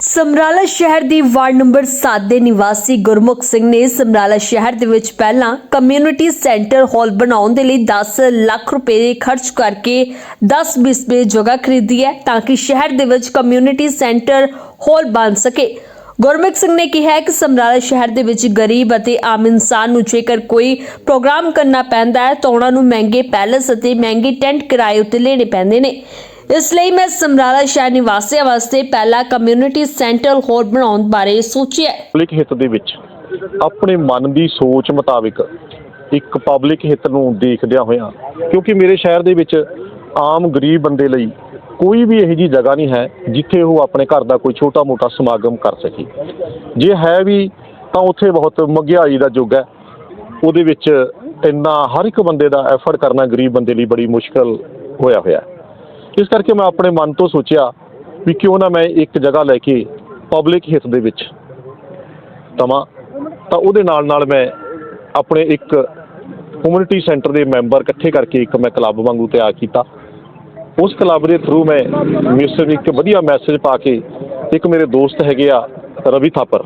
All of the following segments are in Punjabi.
ਸਮਰਾਲਾ ਸ਼ਹਿਰ ਦੀ ਵਾਰਡ ਨੰਬਰ 7 ਦੇ ਨਿਵਾਸੀ ਗੁਰਮੁਖ ਸਿੰਘ ਨੇ ਸਮਰਾਲਾ ਸ਼ਹਿਰ ਦੇ ਵਿੱਚ ਪਹਿਲਾਂ ਕਮਿਊਨਿਟੀ ਸੈਂਟਰ ਹਾਲ ਬਣਾਉਣ ਦੇ ਲਈ 10 ਲੱਖ ਰੁਪਏ ਖਰਚ ਕਰਕੇ 10 ਬਿਸਵੇ ਜਗ੍ਹਾ ਖਰੀਦੀ ਹੈ ਤਾਂ ਕਿ ਸ਼ਹਿਰ ਦੇ ਵਿੱਚ ਕਮਿਊਨਿਟੀ ਸੈਂਟਰ ਹਾਲ ਬਣ ਸਕੇ। ਗੁਰਮੁਖ ਸਿੰਘ ਨੇ ਕਿਹਾ ਕਿ ਸਮਰਾਲਾ ਸ਼ਹਿਰ ਦੇ ਵਿੱਚ ਗਰੀਬ ਅਤੇ ਆਮ ਇਨਸਾਨ ਨੂੰ ਜੇਕਰ ਕੋਈ ਪ੍ਰੋਗਰਾਮ ਕਰਨਾ ਪੈਂਦਾ ਹੈ ਤਾਂ ਉਹਨਾਂ ਨੂੰ ਮਹਿੰਗੇ ਪੈਲਸ ਅਤੇ ਮਹਿੰਗੇ ਟੈਂਟ ਕਿਰਾਏ ਉੱਤੇ ਲੈਣੇ ਪੈਂਦੇ ਨੇ। ਇਸ ਲਈ ਮੈਂ ਸਮਰਾਲਾ ਸ਼ਹਿਰ ਨਿਵਾਸੀਆਂ ਵਾਸਤੇ ਪਹਿਲਾ ਕਮਿਊਨਿਟੀ ਸੈਂਟਰ ਹਾਲ ਬਣਾਉਣ ਬਾਰੇ ਸੋਚਿਆ ਪਬਲਿਕ ਹਿੱਤ ਦੇ ਵਿੱਚ ਆਪਣੇ ਮਨ ਦੀ ਸੋਚ ਮੁਤਾਬਿਕ ਇੱਕ ਪਬਲਿਕ ਹਿੱਤ ਨੂੰ ਦੇਖਦਿਆਂ ਹੋਇਆਂ, ਕਿਉਂਕਿ ਮੇਰੇ ਸ਼ਹਿਰ ਦੇ ਵਿੱਚ ਆਮ ਗਰੀਬ ਬੰਦੇ ਲਈ ਕੋਈ ਵੀ ਇਹੋ ਜਿਹੀ ਜਗ੍ਹਾ ਨਹੀਂ ਹੈ ਜਿੱਥੇ ਉਹ ਆਪਣੇ ਘਰ ਦਾ ਕੋਈ ਛੋਟਾ-ਮੋਟਾ ਸਮਾਗਮ ਕਰ ਸਕੇ। ਜੇ ਹੈ ਵੀ, ਤਾਂ ਉੱਥੇ ਬਹੁਤ ਮਹਿੰਗਾਈ ਦਾ ਯੁੱਗ ਹੈ। ਉਹਦੇ ਵਿੱਚ ਇੰਨਾ ਹਰ ਇੱਕ ਬੰਦੇ ਦਾ ਐਫਰਟ ਕਰਨਾ ਗਰੀਬ ਬੰਦੇ ਲਈ ਬੜੀ ਮੁਸ਼ਕਲ ਹੋਇਆ ਹੋਇਆ ਹੈ। ਇਸ ਕਰਕੇ ਮੈਂ ਆਪਣੇ ਮਨ ਤੋਂ ਸੋਚਿਆ ਵੀ ਕਿਉਂ ਨਾ ਮੈਂ ਇੱਕ ਜਗ੍ਹਾ ਲੈ ਕੇ ਪਬਲਿਕ ਹਿੱਤ ਦੇ ਵਿੱਚ ਤਮਾ ਤਾਂ ਉਹਦੇ ਨਾਲ ਨਾਲ ਮੈਂ ਆਪਣੇ ਇੱਕ ਕਮਿਊਨਿਟੀ ਸੈਂਟਰ ਦੇ ਮੈਂਬਰ ਇਕੱਠੇ ਕਰਕੇ ਇੱਕ ਮੈਂ ਕਲੱਬ ਵਾਂਗੂ ਤਿਆਰ ਕੀਤਾ। ਉਸ ਕਲੱਬ ਦੇ ਥਰੂ ਮੈਂ ਮਿਸਰ ਇੱਕ ਵਧੀਆ ਮੈਸੇਜ ਪਾ ਕੇ ਇੱਕ ਮੇਰੇ ਦੋਸਤ ਹੈਗੇ ਆ ਰਵੀ ਥਾਪਰ।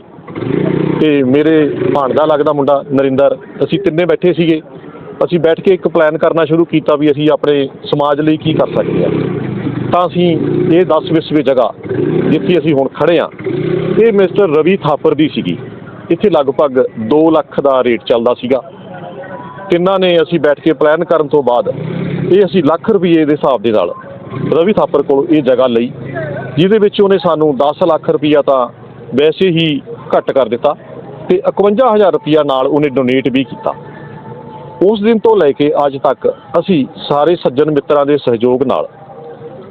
ਤੇ ਮੇਰੇ ਭਾਣਦਾ ਲੱਗਦਾ ਮੁੰਡਾ ਨਰਿੰਦਰ, ਅਸੀਂ ਤਿੰਨੇ ਬੈਠੇ ਸੀਗੇ। ਅਸੀਂ ਬੈਠ ਕੇ ਇੱਕ ਪਲਾਨ ਕਰਨਾ ਸ਼ੁਰੂ ਕੀਤਾ ਵੀ ਅਸੀਂ ਆਪਣੇ ਸਮਾਜ ਲਈ ਕੀ ਕਰ ਸਕਦੇ ਹਾਂ। ਤਾਂ ਅਸੀਂ ਇਹ 10 ਵਿਸਵੇ ਜਗ੍ਹਾ ਜਿੱਥੇ ਅਸੀਂ ਹੁਣ ਖੜੇ ਆ ਇਹ ਮਿਸਟਰ ਰਵੀ ਥਾਪਰ ਦੀ ਸੀਗੀ। ਇੱਥੇ ਲਗਭਗ 2 ਲੱਖ ਦਾ ਰੇਟ ਚੱਲਦਾ ਸੀਗਾ। ਤਿੰਨਾਂ ਨੇ ਅਸੀਂ ਬੈਠ ਕੇ ਪਲਾਨ ਕਰਨ ਤੋਂ ਬਾਅਦ ਇਹ ਅਸੀਂ ਲੱਖ ਰੁਪਏ ਦੇ ਹਿਸਾਬ ਦੇ ਨਾਲ ਰਵੀ ਥਾਪਰ ਕੋਲ ਇਹ ਜਗ੍ਹਾ ਲਈ, ਜਿਹਦੇ ਵਿੱਚ ਉਹਨੇ ਸਾਨੂੰ 10 ਲੱਖ ਰੁਪਈਆ ਤਾਂ ਵੈਸੇ ਹੀ ਘੱਟ ਕਰ ਦਿੱਤਾ ਤੇ 51000 ਰੁਪਈਆ ਨਾਲ ਉਹਨੇ ਡੋਨੇਟ ਵੀ ਕੀਤਾ। ਉਸ ਦਿਨ ਤੋਂ ਲੈ ਕੇ ਅੱਜ ਤੱਕ ਅਸੀਂ ਸਾਰੇ ਸੱਜਣ ਮਿੱਤਰਾਂ ਦੇ ਸਹਿਯੋਗ ਨਾਲ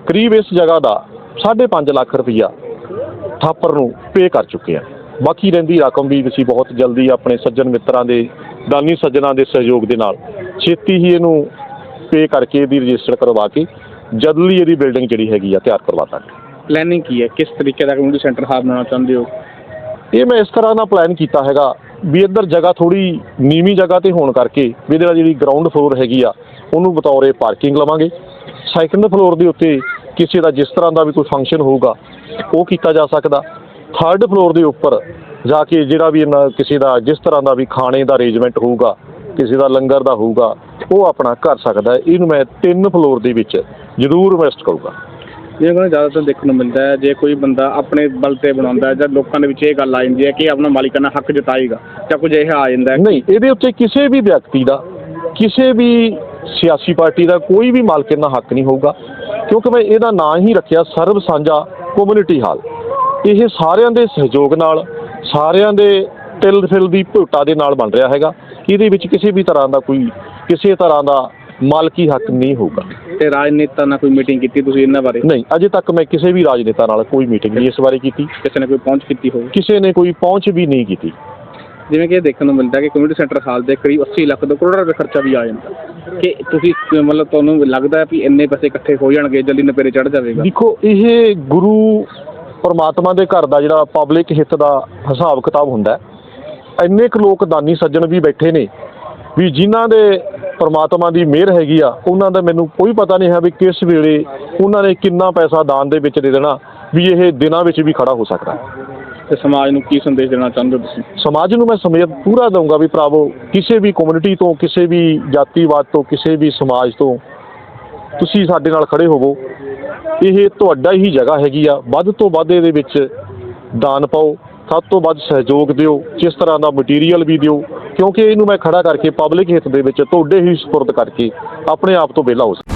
ਕਰੀਬ ਇਸ ਜਗ੍ਹਾ ਦਾ 5.5 ਲੱਖ ਰੁਪਈਆ ਥਾਪਰ ਨੂੰ ਪੇ ਕਰ ਚੁੱਕੇ ਹਾਂ। ਬਾਕੀ ਰਹਿੰਦੀ ਰਕਮ ਵੀ ਅਸੀਂ ਬਹੁਤ ਜਲਦੀ ਆਪਣੇ ਸੱਜਣ ਮਿੱਤਰਾਂ ਦੇ ਦਾਨੀ ਸੱਜਣਾ ਦੇ ਸਹਿਯੋਗ ਦੇ ਨਾਲ ਛੇਤੀ ਹੀ ਇਹਨੂੰ ਪੇ ਕਰਕੇ ਇਹਦੀ ਰਜਿਸਟਰ ਕਰਵਾ ਕੇ ਜਲਦੀ ਇਹਦੀ ਬਿਲਡਿੰਗ ਜਿਹੜੀ ਹੈਗੀ ਆ ਤਿਆਰ ਕਰਵਾ ਦਾਂਗੇ। ਪਲੈਨਿੰਗ ਕੀ ਹੈ? ਕਿਸ ਤਰੀਕੇ ਦਾ ਕਮਿਊਨਿਟੀ ਸੈਂਟਰ ਹਾਲ ਬਣਾਉਣਾ ਚਾਹੁੰਦੇ ਹੋ? ਇਹ ਮੈਂ ਇਸ ਤਰ੍ਹਾਂ ਦਾ ਪਲਾਨ ਕੀਤਾ ਹੈਗਾ ਵੀ ਇੱਧਰ ਜਗ੍ਹਾ ਥੋੜੀ ਨੀਵੀਂ ਜਗ੍ਹਾ ਤੇ ਹੋਣ ਕਰਕੇ ਵੀ ਇਹਦੇ ਜਿਹੜੀ ਗਰਾਊਂਡ ਫਲੋਰ ਹੈਗੀ ਆ, ਉਹਨੂੰ ਬਤੌਰੇ ਪਾਰਕਿੰਗ ਲਵਾਂਗੇ। ਸੈਕੰਡ ਫਲੋਰ ਦੇ ਉੱਤੇ ਕਿਸੇ ਦਾ ਜਿਸ ਤਰ੍ਹਾਂ ਦਾ ਵੀ ਕੋਈ ਫੰਕਸ਼ਨ ਹੋਊਗਾ, ਉਹ ਕੀਤਾ ਜਾ ਸਕਦਾ। ਥਰਡ ਫਲੋਰ ਦੇ ਉੱਪਰ ਜਾ ਕੇ ਜਿਹੜਾ ਵੀ ਇਹਨਾਂ ਕਿਸੇ ਦਾ ਜਿਸ ਤਰ੍ਹਾਂ ਦਾ ਵੀ ਖਾਣੇ ਦਾ ਅਰੇਂਜਮੈਂਟ ਹੋਊਗਾ, ਕਿਸੇ ਦਾ ਲੰਗਰ ਦਾ ਹੋਊਗਾ, ਉਹ ਆਪਣਾ ਕਰ ਸਕਦਾ। ਇਹਨੂੰ ਮੈਂ ਤਿੰਨ ਫਲੋਰ ਦੇ ਵਿੱਚ ਜ਼ਰੂਰ ਇਨਵੈਸਟ ਕਰੂੰਗਾ। ਜਿਵੇਂ ਕਿ ਜ਼ਿਆਦਾਤਰ ਦੇਖਣ ਨੂੰ ਮਿਲਦਾ ਹੈ, ਜੇ ਕੋਈ ਬੰਦਾ ਆਪਣੇ ਬਲ ਤੇ ਬਣਾਉਂਦਾ ਹੈ ਜਾਂ ਲੋਕਾਂ ਦੇ ਵਿੱਚ ਇਹ ਗੱਲ ਆ ਜਾਂਦੀ ਹੈ ਕਿ ਆਪਣਾ ਮਾਲਿਕਾਨਾ ਹੱਕ ਜਤਾਏਗਾ ਜਾਂ ਕੁਝ ਇਹ ਆ ਜਾਂਦਾ ਹੈ। ਨਹੀਂ, ਇਹਦੇ ਉੱਤੇ ਕਿਸੇ ਵੀ ਵਿਅਕਤੀ ਦਾ, ਕਿਸੇ ਵੀ ਸਿਆਸੀ ਪਾਰਟੀ ਦਾ ਕੋਈ ਵੀ ਮਾਲਕਿਆਨਾ ਹੱਕ ਨਹੀਂ ਹੋਊਗਾ, ਕਿਉਂਕਿ ਮੈਂ ਇਹਦਾ ਨਾਂ ਹੀ ਰੱਖਿਆ ਸਰਬ ਸਾਂਝਾ ਕਮਿਊਨਿਟੀ ਹਾਲ। ਇਹ ਸਾਰਿਆਂ ਦੇ ਸਹਿਯੋਗ ਨਾਲ, ਸਾਰਿਆਂ ਦੇ ਤਿਲ ਫਿਲ ਦੀ ਭੁੱਟਾ ਦੇ ਨਾਲ ਬਣ ਰਿਹਾ ਹੈਗਾ। ਇਹਦੇ ਵਿੱਚ ਕਿਸੇ ਵੀ ਤਰ੍ਹਾਂ ਦਾ ਕੋਈ, ਕਿਸੇ ਤਰ੍ਹਾਂ ਦਾ ਮਾਲਕੀ ਹੱਕ ਨਹੀਂ ਹੋਊਗਾ। ਤੇ ਰਾਜਨੇਤਾ ਨਾਲ ਕੋਈ ਮੀਟਿੰਗ ਕੀਤੀ ਤੁਸੀਂ ਇਹਨਾਂ ਬਾਰੇ? ਨਹੀਂ ਅਜੇ ਤੱਕ ਮੈਂ ਕਿਸੇ ਵੀ ਰਾਜਨੇਤਾ ਨਾਲ ਕੋਈ ਮੀਟਿੰਗ ਨਹੀਂ ਇਸ ਬਾਰੇ ਕੀਤੀ। ਕਿਸੇ ਨੇ ਕੋਈ ਪਹੁੰਚ ਕੀਤੀ ਹੋਵੇ ਕਿਸੇ ਨੇ ਕੋਈ ਪਹੁੰਚ ਵੀ ਨਹੀਂ ਕੀਤੀ। ਜਿਵੇਂ ਕਿ ਇਹ ਦੇਖਣ ਨੂੰ ਮਿਲਦਾ ਕਿ ਕਮਿਊਨਿਟੀ ਸੈਂਟਰ ਹਾਲ ਦੇ ਕਰੀਬ 80 ਲੱਖ ਤੋਂ ਕਰੋੜ ਰੁਪਏ ਖਰਚਾ ਵੀ ਆ ਜਾਂਦਾ। ਕਿ ਤੁਸੀਂ ਮਤਲਬ ਤੁਹਾਨੂੰ ਲੱਗਦਾ ਵੀ ਇੰਨੇ ਪੈਸੇ ਇਕੱਠੇ ਹੋ ਜਾਣਗੇ ਜਲਦੀ ਨਪੇਰੇ ਚੜ ਜਾਵੇਗਾ। ਦੇਖੋ ਇਹ ਗੁਰੂ ਪਰਮਾਤਮਾ ਦੇ ਘਰ ਦਾ ਜਿਹੜਾ ਪਬਲਿਕ ਹਿੱਤ ਦਾ ਹਿਸਾਬ ਕਿਤਾਬ ਹੁੰਦਾ ਹੈ ਇੰਨੇ ਕੁ ਲੋਕ ਦਾਨੀ ਸੱਜਣ ਵੀ ਬੈਠੇ ਨੇ ਵੀ ਜਿਨ੍ਹਾਂ ਦੇ ਪਰਮਾਤਮਾ ਦੀ ਮਿਹਰ ਹੈਗੀ ਆ ਉਹਨਾਂ ਦਾ ਮੈਨੂੰ ਕੋਈ ਪਤਾ ਨਹੀਂ ਹੈ ਵੀ ਕਿਸ ਵੇਲੇ ਉਹਨਾਂ ਨੇ ਕਿੰਨਾ ਪੈਸਾ ਦਾਨ ਦੇ ਵਿੱਚ ਦੇ ਦੇਣਾ ਵੀ ਇਹ ਦਿਨਾਂ ਵਿੱਚ ਵੀ ਖੜਾ ਹੋ ਸਕਦਾ। ਤੇ ਸਮਾਜ ਨੂੰ ਕੀ ਸੰਦੇਸ਼ ਦੇਣਾ ਚਾਹੁੰਦੇ ਹੋ ਤੁਸੀਂ? ਸਮਾਜ ਨੂੰ ਮੈਂ ਸਮੇਤ ਪੂਰਾ ਦਊਂਗਾ ਵੀ ਭਰਾਵੋ ਕਿਸੇ ਵੀ ਕਮਿਊਨਿਟੀ ਤੋਂ ਕਿਸੇ ਵੀ ਜਾਤੀਵਾਦ ਤੋਂ ਕਿਸੇ ਵੀ ਸਮਾਜ ਤੋਂ ਤੁਸੀਂ ਸਾਡੇ ਨਾਲ ਖੜੇ ਹੋਵੋ। ਇਹ ਤੁਹਾਡਾ ਹੀ ਜਗ੍ਹਾ ਹੈਗੀ ਆ ਵੱਧ ਤੋਂ ਵੱਧ ਇਹਦੇ ਵਿੱਚ ਦਾਨ ਪਾਓ। ਸਭ ਤੋਂ ਵੱਧ ਸਹਿਯੋਗ ਦਿਓ ਕਿਸ ਤਰ੍ਹਾਂ ਦਾ ਮਟੀਰੀਅਲ ਵੀ ਦਿਓ, ਕਿਉਂਕਿ ਇਹਨੂੰ ਮੈਂ ਖੜਾ ਕਰਕੇ ਪਬਲਿਕ ਹਿੱਤ ਦੇ ਵਿੱਚ ਤੁਹਾਡੇ ਹੀ ਸਪੁਰਦ ਕਰਕੇ ਆਪਣੇ ਆਪ ਤੋਂ ਵਿਹਲਾ ਹੋ ਸਕਾਂ